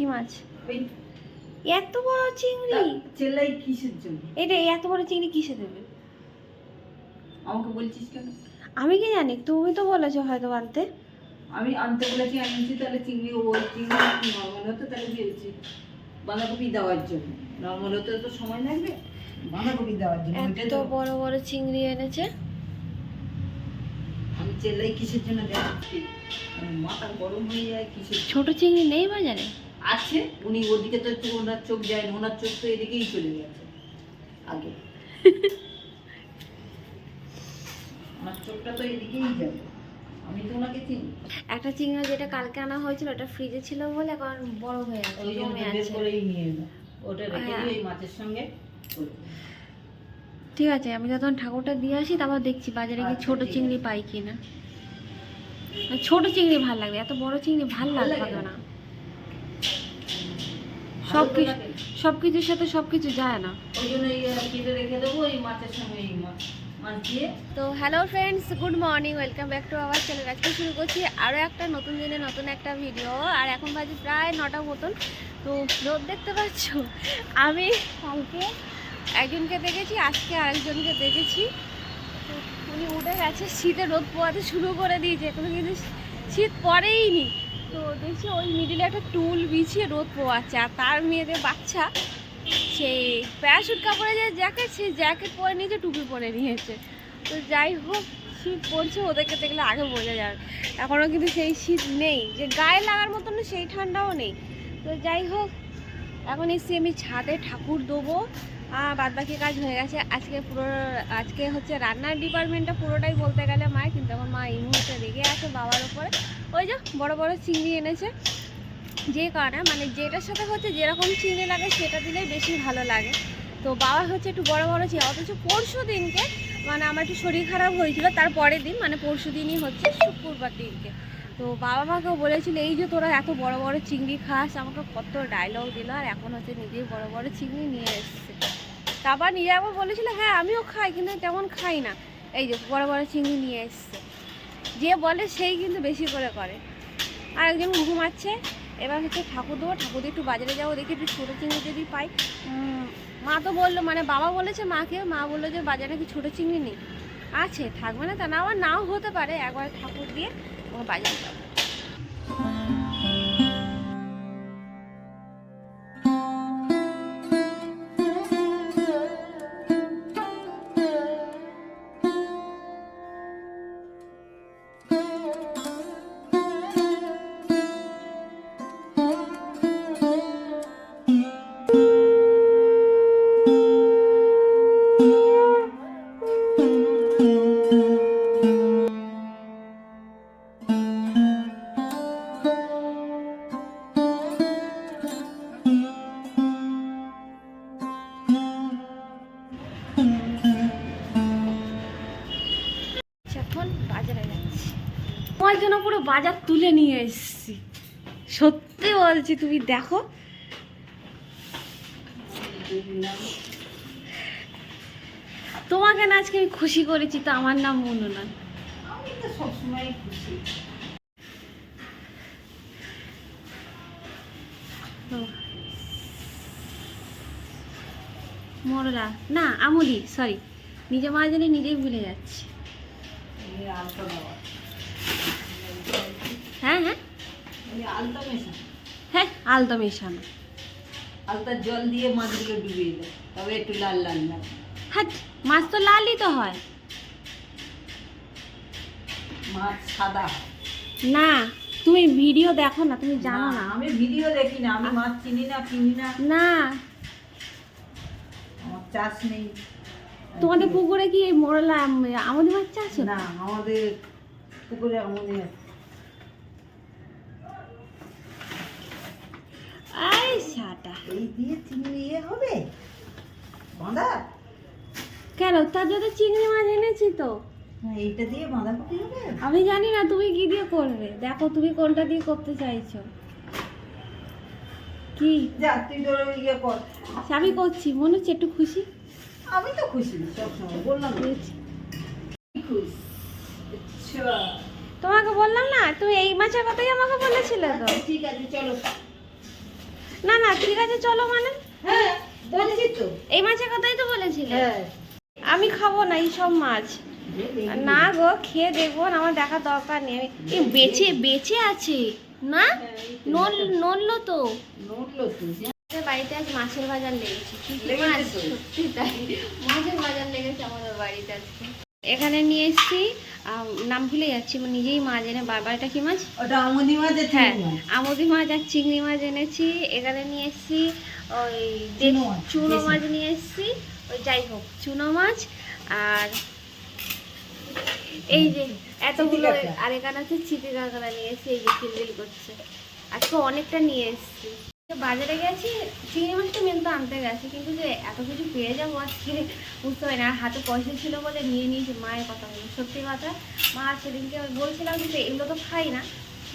কি মাছ? এত বড় চিংড়ি? চেল্লাই কিসের জন্য? এটা এত বড় চিংড়ি কিসে দেবে? আমাকে বলছিস কেন? আমি কি জানি? তুমি তো বলেছ হয়তো আনতে। আমি আনতে বলেছি আনছি তাহলে চিংড়ি ওই চিংড়ি নর্মাল হতো তাহলে দিয়েছি। বাঁধাকপি দেওয়ার জন্য। নর্মাল হতে তো সময় লাগবে বাঁধাকপি দেওয়ার জন্য। এত বড় বড় চিংড়ি এনেছে। আমি চেল্লাই কিসের জন্য আমার মাথা গরম হয়ে যায় কিসের ছোট চিংড়ি নেই বাজারে? আছে উনি ওদিকে তো একটু ওনার চোখ যায় না ওনার চোখ তো এদিকেই চলে গেছে আগে। ওনার চোখটা তো এদিকেই যাবে আমি তো ওনাকে চিনি। একটা চিংড়ি যেটা কালকে আনা হয়েছিল ওটা ফ্রিজে ছিল বলে এখন বড় হয়ে গেছে ওই জন্য বের করেই নিয়ে এলো। ওটা রেখে হ্যাঁ। দিয়ে এই মাছের সঙ্গে ঠিক আছে আমি যখন ঠাকুরটা দিয়ে আসি তারপর দেখছি বাজারে কি আচ্ছা, ছোট চিংড়ি পাই কিনা। ছোট চিংড়ি ভালো লাগবে এত বড় চিংড়ি ভালো লাগবে লাগে না। না। সব কিছু সব কিছুর সাথে সব কিছু যায় না। ওই জন্য এই আহ, কেটে রেখে দেবো এই মাছের সঙ্গে এই মাছ মাছ তো hello friends good morning welcome back to our channel আজকে শুরু করছি আরও একটা নতুন দিনে নতুন একটা ভিডিও আর এখন বাজে প্রায় নটা মতন। তো রোদ দেখতে পাচ্ছ? আমি কালকে একজনকে দেখেছি আজকে আরেকজনকে দেখেছি। তো উনি উঠে গেছে শীতে রোদ পোয়াতে শুরু করে দিয়েছে এখনও কিন্তু শীত পড়েই নি। তো দেখছি ওই মিডিলে একটা টুল বিছিয়ে রোদ পোয়াচ্ছে আর তার মেয়েদের বাচ্চা সেই প্যারাশুট কাপড়ে যে জ্যাকেট সেই জ্যাকেট পরে নিয়েছে, টুপি পরে নিয়েছে। তো যাই হোক, শীত পড়ছে, ওদেরকে দেখলে আগে বোঝা যাবে। এখনও কিন্তু সেই শীত নেই, যে গায়ে লাগার মতন সেই ঠান্ডাও নেই। তো যাই হোক, এখন এসছি আমি ছাদে ঠাকুর দেবো। আর বাদ বাকি কাজ হয়ে গেছে। আজকে পুরো, আজকে হচ্ছে রান্নার ডিপার্টমেন্টটা পুরোটাই বলতে গেলে মায়ের, কিন্তু আমার মা এই মুহূর্তে রেগে আছে বাবার উপরে। ওই যে বড় বড় চিংড়ি এনেছে। যে কারণে মানে যেটার সাথে হচ্ছে যেরকম চিংড়ি লাগে, সেটা দিলেই বেশি ভালো লাগে। তো বাবা হচ্ছে একটু বড় বড় ছিল অথচ পরশু দিনকে মানে আমার একটু শরীর খারাপ হয়েছিল, তার পরের দিন মানে পরশু দিনই হচ্ছে শুক্রবার দিনকে। তো বাবা মাকেও বলেছিল, এই যে তোরা এত বড় বড় চিংড়ি খাস, আমাকে কত ডায়লগ দিল, আর এখন হচ্ছে নিজেই বড় বড় চিংড়ি নিয়ে এসছে। তারপর নিজে আবার বলেছিল হ্যাঁ আমিও খাই, কিন্তু তেমন খাই না। এই যে, বড় বড় চিংড়ি নিয়ে এসছে। যে বলে, সেই কিন্তু বেশি করে করে। আর একজন ঘুমাচ্ছে, এবার হচ্ছে ঠাকুর দেবো ঠাকুর একটু বাজারে যাব, দেখি একটু ছোটো চিংড়ি যদি পাই। মা তো বলল মানে বাবা বলেছে মাকে, মা বলল যে, বাজারে কি ছোটো চিংড়ি নেই? আছে, থাকবে না তা না, আবার নাও হতে পারে, একবার ঠাকুর দিয়ে, বাজারে যাব। তোমার জন্য পুরো বাজার তুলে নিয়ে এসেছি। সত্যি বলছি তুমি দেখো। তোমাকে না আজকে আমি খুশি করেছি তো আমার নাম মনু না। মরলা না আমলি সরি নিজে মা জানি নিজেই ভুলে যাচ্ছি। হ্যাঁ হ্যাঁ। আলতা মেশা হ্যাঁ মেশানো। জল দিয়ে মাছগুলো ডুবিয়ে দেয়। তবে একটু লাল লাল লাল হ্যাঁ মাছ তো লালই তো হয়। মাছ সাদা না তুমি ভিডিও দেখো না তুমি জানো না আমি ভিডিও দেখি না আমি মাছ চিনি না কিনি না। না। আমার চাষ নেই। তোমাদের পুকুরে কি মোরলা আমাদের মাছ চাষ না আমাদের পুকুরে আমাদের আই সাটা। এই দিয়ে চিংড়ি ইয়ে হবে? বাঁধা? কেন? তার জন্য চিংড়ি মাছ এনেছি তো। এইটা দিয়ে বাঁধাকপি হবে? আমি জানি না তুমি কি দিয়ে করবে? দেখো তুমি কোনটা দিয়ে করতে চাইছো। কি? যা তুই তোর ইয়ে কর। আমি করছি। মনে হচ্ছে একটু খুশি? আমি তো খুশি সবসময়। বললাম তো। হয়েছে। খুশি আচ্ছা। তোমাকে বললাম না তুমি এই মাছের কথাই আমাকে বলেছিলে তো। আচ্ছা, ঠিক আছে চলো। ঠিক আছে চলো মানে। হ্যাঁ বলেছি তো। এই মাছের কথাই তো বলেছিলে। হ্যাঁ। আমি খাব না এইসব মাছ। না গো খেয়ে দেখব না আমার দেখার দরকার নেই। আমি বেঁচে বেঁচে আছে। না? নল নড়লো তো। নড়লো তো বাড়িতে আজ মাছের বাজার লেগেছে। সত্যি তাই। মাছের বাজার লেগেছে আমাদের বাড়িতে আজকে। এখানে নিয়ে এসেছি। নাম ভুলে যাচ্ছি মানে নিজেই মাছ এনে বারবার এটা কি মাছ? ওটা আমদি মাঝে হ্যাঁ আমুদি মাছ আর চিংড়ি মাছ এনেছি। এখানে নিয়ে এসেছি ওই চুনো মাছ। মাছ নিয়ে এসেছি। ওই যাই হোক চুনো মাছ আর এই যে এতগুলো আর এখানে আছে চিপি কাঁকড়া নিয়ে এসেছি এই যে কিলবিল করছে। আজকে অনেকটা নিয়ে এসেছি। বাজারে গেছি চিংড়ি মাছটা মেন তো আনতে গেছি কিন্তু যে এত কিছু পেয়ে যাব আজকে বুঝতে পারি না। হাতে পয়সা ছিল বলে নিয়ে নিয়েছি মায়ের কথা বলে সত্যি কথা। মা সেদিনকে বলছিলাম যে এগুলো তো খাই না।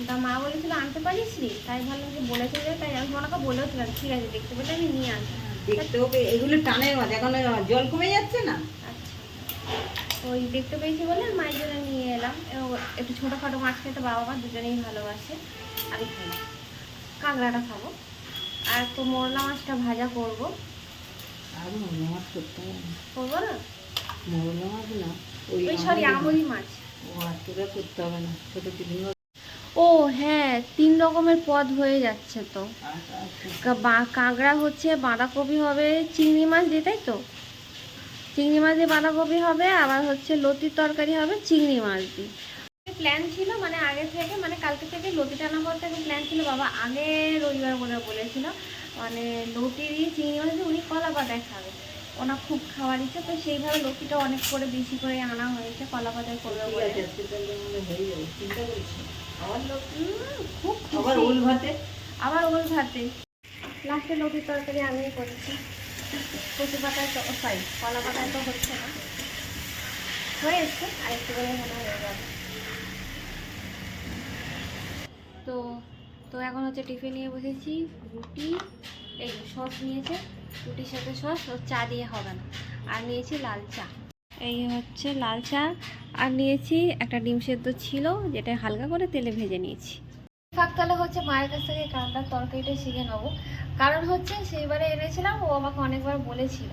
তা মা বলেছিল আনতে পারিস নি? তাই ভাবলাম যে বলেছে যে তাই আমি তোমাকে বলেছিলাম ঠিক আছে দেখতে পেলে আমি নিয়ে আসব দেখতে হবে এগুলো টানের মাছ এখন জল কমে যাচ্ছে না? আচ্ছা। ওই দেখতে পেয়েছি বলে মায়ের জন্য নিয়ে এলাম। এবং একটু ছোটোখাটো মাছ খেতে বাবা মা দুজনেই ভালোবাসে আমি খাই কাঁকড়াটা খাব। আর তো মোরলা মাছটা ভাজা করব। আর মরলা মাছ করতে হবে না। করব না? মরলা মাছ না ওই সরি আমরি মাছ। ও আটটা করতে হবে না ছোট চিংড়ি ও হ্যাঁ তিন রকমের পদ হয়ে যাচ্ছে তো। কাঁকড়া হচ্ছে বাঁধাকপি হবে চিংড়ি মাছ দিয়ে তাই তো? চিংড়ি মাছ দিয়ে বাঁধাকপি হবে আবার হচ্ছে লতির তরকারি হবে চিংড়ি মাছ দিয়ে। প্ল্যান ছিল মানে আগে থেকে মানে কালকে থেকে লতি টানা পর থেকে প্ল্যান ছিল বাবা আগে রবিবার বলে বলেছিল মানে লতি দিয়ে চিংড়ি মাছ উনি কলা পাতায় খাবে। ওনার খুব খাওয়ার ইচ্ছে তো সেইভাবে লতিটা অনেক করে বেশি করে আনা হয়েছে কলা পাতায় করবে বলে। খুব আবার। ওল ভাতে? আবার ওল ভাতে। লাস্টে লতির তরকারি আমিই করেছি। কচু পাতায় তো সরি কলা পাতায় তো হচ্ছে না। হয়ে এসছে আরেকটু করে মনে হয়ে যাবে। তো তো এখন হচ্ছে টিফিন নিয়ে বসেছি, রুটি, এই সস নিয়েছে, রুটির সাথে সস ও চা দিয়ে হবে না। আর নিয়েছি লাল চা। এই হচ্ছে লাল চা। আর নিয়েছি একটা ডিম সেদ্ধ ছিল, যেটা হালকা করে তেলে ভেজে নিয়েছি। ফাঁকতলা হচ্ছে মায়ের কাছ থেকে কাঁকড়ার তরকারিটা শিখে নেব। কারণ হচ্ছে সেইবারে এনেছিলাম, ও আমাকে অনেকবার বলেছিল।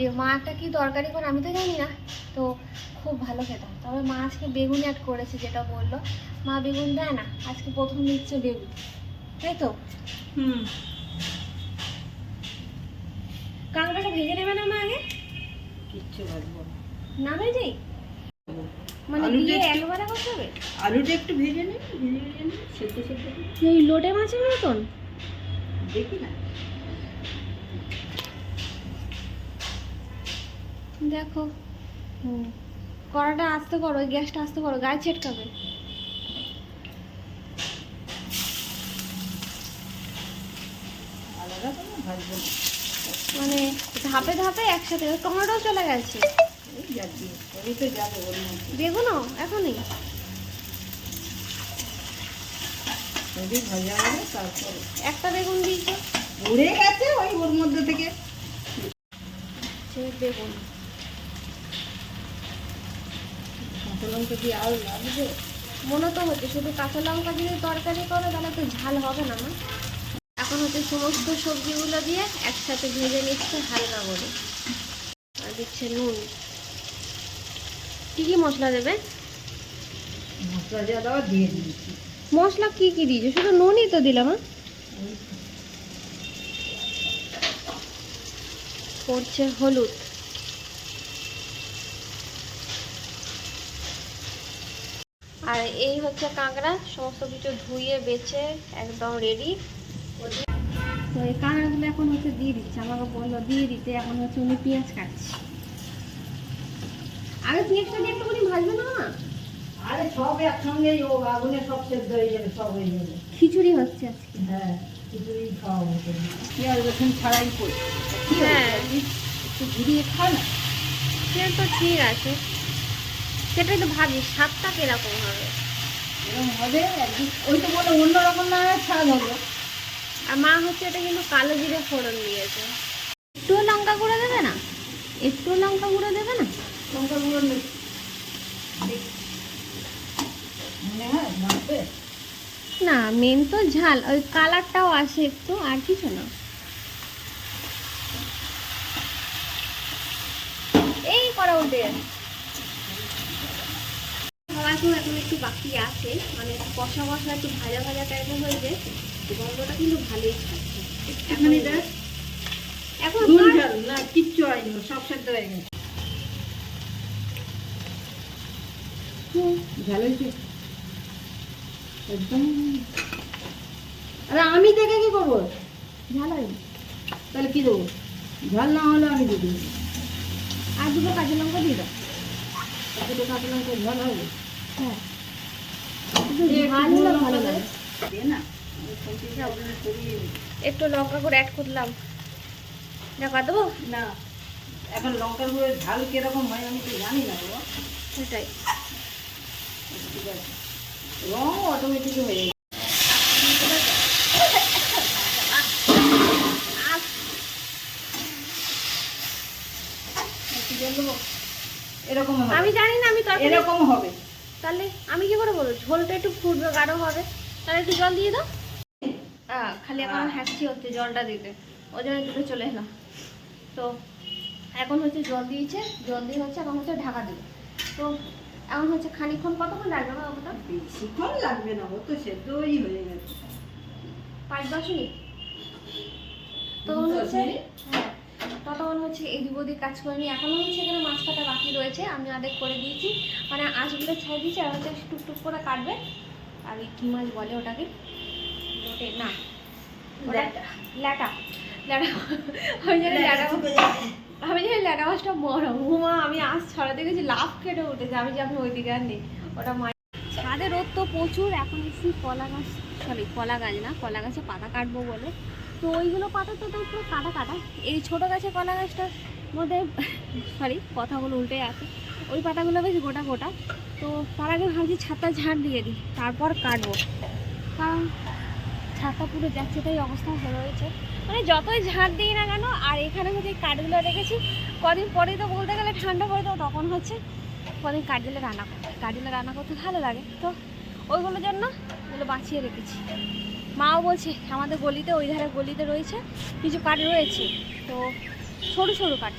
যে মা একটা কি তরকারি করে আমি তো জানি না। তো খুব ভালো খেতাম। তবে মা আজকে বেগুন অ্যাড করেছে যেটা বলল। মা বেগুন দেয় না আজকে প্রথম দিচ্ছে বেগুন। তাই তো? হুম। কাঁকড়াটা ভেজে নেবে না মা আগে? কিচ্ছু ভাজবো না। না ভেজেই মানে দিয়ে একবারে আলুটা একটু ভেজে নে ভেজে ভেজে নে সেদ্ধ সেদ্ধ ওই লোটে মাছের মতন? দেখি না। দেখো। হুম। কড়াটা আস্তে করো ওই গ্যাসটা আস্তে করো গায়ে ছেটকাবে। ভাজবো মানে ধাপে ধাপে একসাথে টমেটো চলে গেছে। বেগুনও এখনই। যদি ভাজা তারপরে একটা বেগুন দিয়েছ। উড়ে গেছে ওই ওর মধ্যে থেকে। বেগুন। কাঁচা লঙ্কা দিয়ে আরও লাগবে? মনে তো হচ্ছে শুধু কাঁচা লঙ্কা দিয়ে তরকারি করো তাহলে তো ঝাল হবে না মা। এখন হচ্ছে সমস্ত সবজিগুলো দিয়ে একসাথে ভেজে নিচ্ছে হালকা করে। আর দিচ্ছে নুন। কী কী মশলা দেবে? মশলা যা দেওয়া দিয়ে দিয়েছি মশলা কি কি দিয়েছ? শুধু নুনই তো দিলাম পড়ছে হলুদ। আর এই হচ্ছে কাঁকড়া সমস্ত কিছু ধুয়ে বেছে একদম রেডি তো এই কাঁকড়াগুলো এখন হচ্ছে দিয়ে দিচ্ছে। আমাকে বলল দিয়ে দিতে এখন হচ্ছে উনি পেঁয়াজ কাটছে। আগে পেঁয়াজটা দিয়ে একটুখানি ভাজবে না আরে সব একসঙ্গেই ও আগুনে সব সেদ্ধ হয়ে যাবে সব হয়ে যাবে। খিচুড়ি হচ্ছে আজকে। হ্যাঁ খিচুড়ি খাওয়া হবে। পেঁয়াজ রসুন ছাড়াই করি হ্যাঁ। একটু ঘুরিয়ে খা না। সে তো ঠিক আছে। সেটাই তো ভাবি স্বাদটা কীরকম হবে? এরকম হবে ওই তো বলে অন্যরকম না স্বাদ হবে। আর মা হচ্ছে এটা কিন্তু কালো জিরে ফোড়ন দিয়েছে। একটু লঙ্কা গুঁড়ো দেবে না? একটু লঙ্কা গুঁড়ো দেবে না? লঙ্কা গুঁড়ো না মেন তো ঝাল ওই কালারটাও আসে একটু আর কিছু না। এই করা উঠে যাচ্ছে এখন একটু বাকি আছে। মানে কষা কষা একটু ভাজা ভাজা টাইপের হয়েছে গন্ধটা কিন্তু ভালোই খাচ্ছে এখন না কিচ্ছু হয়নি সব সেদ্ধ হয়ে গেছে। হয়েছে। একদম। আরে আমি দেখে কি করব? ঝাল হয়নি তাহলে কি দেবো? ঝাল না হলে আমি দিয়ে দেবো। আর দুটো কাঁচা লঙ্কা দিয়ে দাও। দুটো কাঁচা লঙ্কা ঝাল হবে। হ্যাঁ একটু লঙ্কা দে। একটু লঙ্কা করে অ্যাড করলাম। দেখা দেবো না এখন লঙ্কার গুঁড়ো ঝাল কীরকম হয় আমি তো জানি না সেটাই। ঠিক আছে। রং অটোমেটিক হয়ে? এরকম হবে। আমি জানি না আমি তরকারি এরকম হবে। তাহলে আমি কি করে বলব? ঝোলটা একটু ফুটবে গাঢ় হবে। তাহলে একটু জল দিয়ে দাও। খালি এখন হ্যাঁ। হ্যাঁচি হচ্ছে জলটা দিতে। ওই জন্য দুটো চলে এলাম। তো এখন হচ্ছে জল দিয়েছে। জল দিয়ে হচ্ছে এখন হচ্ছে ঢাকা দেবে। তো এখন হচ্ছে খানিকক্ষণ কতক্ষণ লাগবে না ওটা বেশিক্ষণ লাগবে না ও তো সেদ্ধই হয়ে গেছে। পাঁচ দশ মিনিট? তো হচ্ছে হ্যাঁ। ততক্ষণ হচ্ছে এদিক ওদিক কাজ করে নি এখনও হচ্ছে এখানে মাছ কাটা বাকি রয়েছে আমি অর্ধেক করে দিয়েছি। মানে আঁচগুলো ছেড়ে দিয়েছি আর হচ্ছে টুকটুক করে কাটবে। আর ওই কী মাছ বলে ওটাকে? লোটে না ল্যাটা। ল্যাটা আমি জানি ল্যাটা আমি জানি ল্যাটা মাছটা বড় হুমা আমি আজ ছড়াতে গেছি লাভ কেটে উঠেছে আমি যে আপনি ওইদিকে আর নেই। ওটা মাছ ছাদে রোদ তো প্রচুর এখন এসেছি কলা গাছ সরি কলা গাছ না কলা গাছে পাতা কাটবো বলে। তো ওইগুলো পাতা তো পুরো কাটা কাটা এই ছোটো গাছে কলা গাছটার মধ্যে সরি কথাগুলো উল্টে আছে ওই পাতাগুলো বেশ গোটা গোটা। তো তার আগে ভাবছি ছাদটা ঝাড় দিয়ে দিই, তারপর কাটবো। কারণ ছাদটা পুরো যাচ্ছে তাই অবস্থা হয়ে রয়েছে। মানে যতই ঝাড় দিই না কেন, আর এখানে এই কাঠগুলো রেখেছি, কদিন পরেই তো বলতে গেলে ঠান্ডা পড়ে তো তখন হচ্ছে কদিন কাঠ দিলে রান্না করতে কাঠ দিলে রান্না করতে ভালো লাগে। তো ওইগুলোর জন্য ওগুলো বাঁচিয়ে রেখেছি। মাও বলছে, আমাদের গলিতে, ওই ধারে গলিতে রয়েছে কিছু কাঠ রয়েছে। তো সরু সরু কাঠ।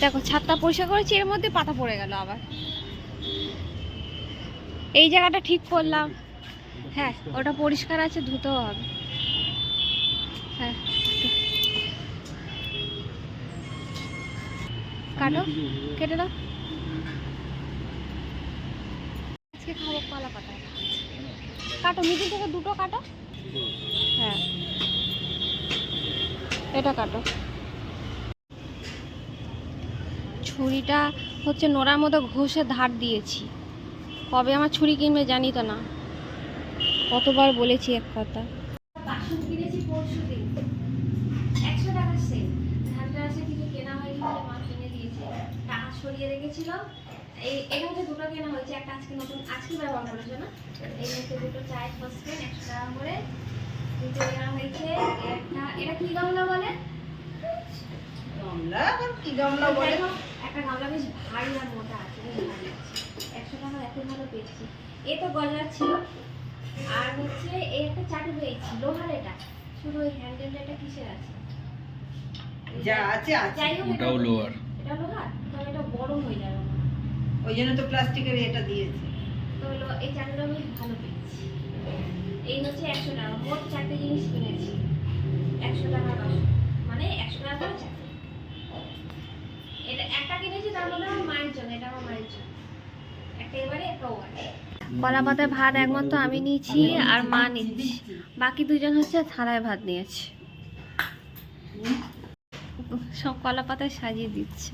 দেখো, ছাদটা পরিষ্কার করেছি, এর মধ্যে পাতা পড়ে গেল আবার। এই জায়গাটা ঠিক করলাম। হ্যাঁ ওটা পরিষ্কার আছে, ধুতেও হবে। কাটো, কেটে দাও আজকে খাব কলা পাতা। কাটো, মিডিল থেকে দুটো কাটো। হ্যাঁ। এটা কাটো। ছুরিটা হচ্ছে নোড়ার মতো ঘষে ধার দিয়েছি। কবে আমার ছুরি কিনবে জানি তো না। কতবার বলেছি এক কথা। সরিয়ে রেখেছিল এই এটা হচ্ছে দুটো কেনা হয়েছে একটা আজকে নতুন আজকে ব্যবহার করেছে না। এই হচ্ছে দুটো চায়ের সসপেন একশো টাকা করে। দুটো কেনা হয়েছে একটা এটা কি গামলা বলে? গামলা? কি গামলা বলে? যাই হোক, একটা গামলা বেশ ভারী আর মোটা আছে ভারী আছে। একশো টাকা এত ভালো পেয়েছি। এ তো গজার ছিল। আর হচ্ছে এই একটা চাটু পেয়েছি লোহার এটা। শুধু ওই হ্যান্ডেলটা কিসের আছে? যা আছে আছে। যাই হোক ওটাও লোয়ার এটা লোহার তবে এটা গরম হয়ে যাবে। ওই জন্য তো প্লাস্টিকের এটা দিয়েছে। তো হলো এই চাটুটা বেশ ভালো পেয়েছি। এই হচ্ছে একশো টাকা। মোট চারটে জিনিস কিনেছি। একশো টাকা দশ মানে একশো টাকা করে চারটে এটা একটা কিনেছি তার মধ্যে আমার মায়ের জন্য। এটা আমার মায়ের জন্য। একটা এবারে একটা কলা পাতায় ভাত একমাত্র আমি নিয়েছি আর মা নিচ্ছি বাকি দুজন হচ্ছে থালায় ভাত নিয়েছে। সব কলা পাতায় সাজিয়ে দিচ্ছে।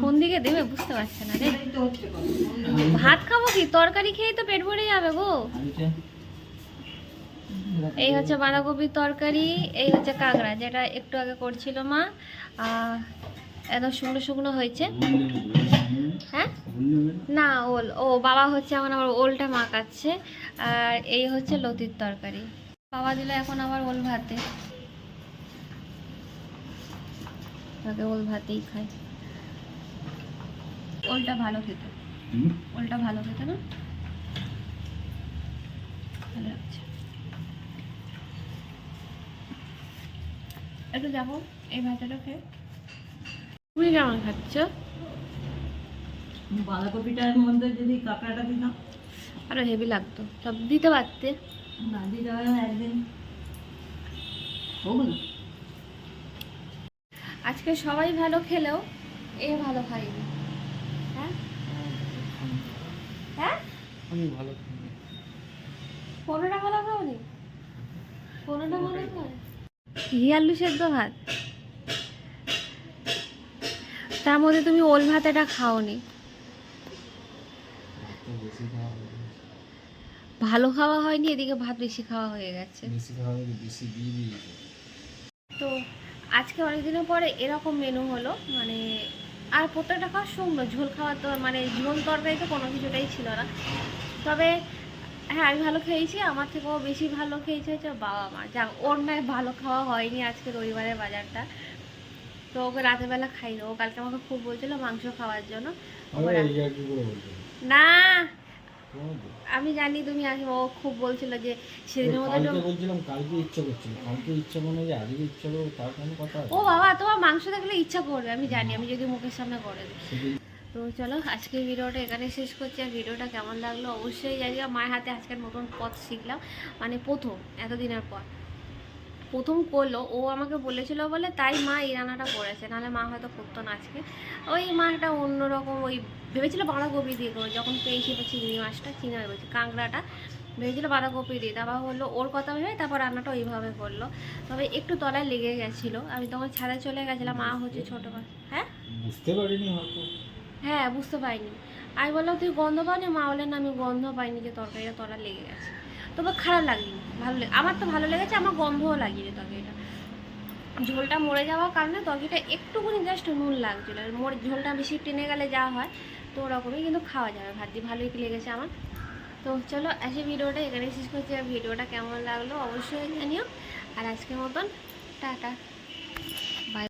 কোন দিকে দেবে বুঝতে পারছে না রে। ভাত খাব কি? তরকারি খেয়েই তো পেট ভরে যাবে গো। এই হচ্ছে বাঁধাকপির তরকারি, এই হচ্ছে কাঁকড়া, যেটা একটু আগে করছিল মা। একদম শুকনো শুকনো হয়েছে। হ্যাঁ? না, ওল, ও বাবা হচ্ছে এখন আবার ওলটা মাখাচ্ছে। আর এই হচ্ছে লতির তরকারি। বাবা দিল এখন আবার ওল ভাতে। আগে ওল ভাতেই খায় ওলটা ভালো খেতে। ওলটা ভালো খেতে না? ভালো লাগছে। একটু দেখো এই ভাজাটা খেয়ে। তুমি কেমন খাচ্ছ? বাঁধাকপিটার মধ্যে যদি কাঁকড়াটা দিতাম। আরও হেভি লাগতো। সব দিতে পারতে। না দিতে না একদিন। হোক না। আজকে সবাই ভালো খেলেও এ ভালো খাইনি। হ্যাঁ? হ্যাঁ? আমি ভালো খাই। পনেরোটা ভালো খাওনি? পনেরোটা ভালো খাও ঘি আলু সেদ্ধ ভাত। তার মধ্যে তুমি ওল ভাতাটা খাওনি। খাওয়া হয়ে গেছে। ভালো খাওয়া হয়নি এদিকে ভাত বেশি খাওয়া হয়ে গেছে। বেশি খাওয়া বেশি দিয়ে তো আজকে অনেকদিনের পরে এরকম মেনু হলো মানে আর প্রত্যেকটা খাওয়া শুকনো ঝোল খাওয়া তো মানে ঝোল তরকারি তো কোনো কিছুটাই ছিল না। তবে হ্যাঁ আমি ভালো খেয়েছি আমার থেকেও বেশি ভালো খেয়েছে হচ্ছে বাবা মা। যা ওর নয় ভালো খাওয়া হয়নি আজকে রবিবারের বাজারটা। তো ওকে রাতের বেলা খাই ও কালকে আমাকে খুব বলছিল মাংস খাওয়ার জন্য। না। আমি জানি তুমি আসবে ও খুব বলছিল যে সেদিনের মতো বলছিলাম কালকে ইচ্ছা করছিল। কালকে ইচ্ছা মনে যে আজকে ইচ্ছা করব তার কোনো কথা ও বাবা তোমার মাংস দেখলে ইচ্ছা করবে আমি জানি আমি যদি মুখের সামনে করে দিই। তো চলো আজকের ভিডিওটা এখানে শেষ করছি। আর ভিডিওটা কেমন লাগল অবশ্যই জানি মায়ের হাতে আজকের নতুন পথ শিখলাম। মানে প্রথম এতদিনের পর। প্রথম করল ও আমাকে বলেছিল বলে তাই মা এই রান্নাটা করেছে। নাহলে মা হয়তো করতো না আজকে। ওই মাটা অন্যরকম ওই ভেবেছিল বাঁধাকপি দিয়ে করবে যখন পেয়েছি বা চিংড়ি মাছটা চিংড়ি বলছি কাঁকড়াটা। ভেবেছিল বাঁধাকপি দিয়ে তারপর হলো ওর কথা ভেবে তারপর রান্নাটা ওইভাবে করল। তবে একটু তলায় লেগে গেছিল। আমি তখন ছাদে চলে গেছিলাম মা হচ্ছে ছোটো হ্যাঁ? বুঝতে পারিনি হ্যাঁ বুঝতে পারিনি। আমি বললাম তুই গন্ধ পাওনি? মা বললেন না আমি গন্ধ পাইনি যে তরকারিটা তলা লেগে গেছে। তবে খারাপ লাগেনি ভালো লেগে আমার তো ভালো লেগেছে আমার গন্ধও লাগিনি তরকারিটা। ঝোলটা মরে যাওয়ার কারণে তরকারিটা একটুখানি জাস্ট নুন লাগছিল। মরে ঝোলটা বেশি টেনে গেলে যা হয়, তো ওরকমই কিন্তু খাওয়া যাবে। ভাত দিয়ে ভালোই লেগেছে আমার। তো চলো আজকে ভিডিওটা এখানে শেষ করছি। ভিডিওটা কেমন লাগল অবশ্যই জানিও। আর আজকের মতন, টাটা।